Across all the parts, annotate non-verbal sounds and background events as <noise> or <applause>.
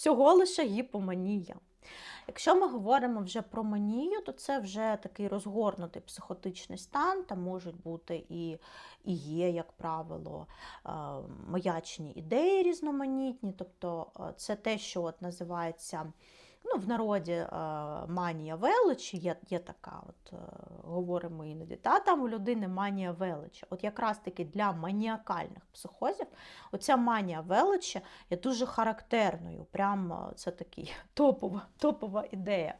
всього лише гіпоманія. Якщо ми говоримо вже про манію, то це вже такий розгорнутий психотичний стан, там можуть бути і, і є, як правило, е, маячні ідеї різноманітні, тобто е, це те, що от називається ну, в народі е, манія величі, є, є така, от, е, говоримо іноді, та там у людини манія величі. От якраз таки для маніакальних психозів оця манія величі є дуже характерною. Прям е, це такий <laughs> топова, топова ідея.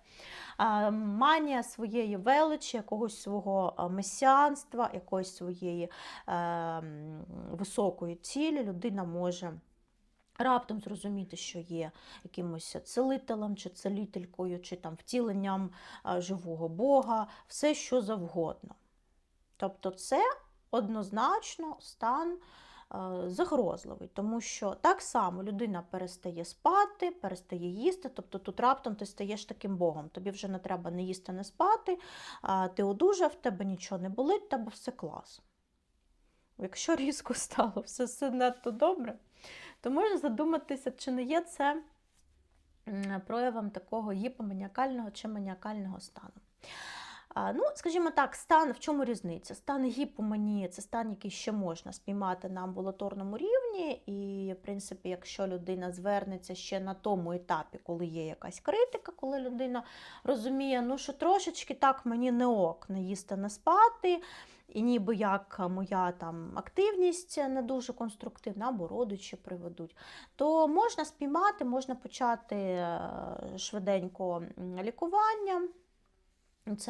Манія своєї величі, якогось свого месіанства, якоїсь своєї е, високої цілі людина може. Раптом зрозуміти, що є якимось целителем чи целителькою, чи там втіленням живого Бога, все що завгодно. Тобто це однозначно стан загрозливий, тому що так само людина перестає спати, перестає їсти, тобто тут раптом ти стаєш таким Богом. Тобі вже не треба не їсти, не спати, ти одужав, тебе нічого не болить, тебе все клас. Якщо різко стало все, все надто добре, то можна задуматися, чи не є це проявом такого гіпоманіакального чи маніакального стану. Ну, скажімо так, стан в чому різниця? Стан гіпоманії це стан, який ще можна спіймати на амбулаторному рівні, і, в принципі, якщо людина звернеться ще на тому етапі, коли є якась критика, коли людина розуміє, ну що трошечки так мені не ок, не їсти, не спати, і ніби як моя там активність не дуже конструктивна, або родичі приведуть, то можна спіймати, можна почати е, швиденько лікування. Це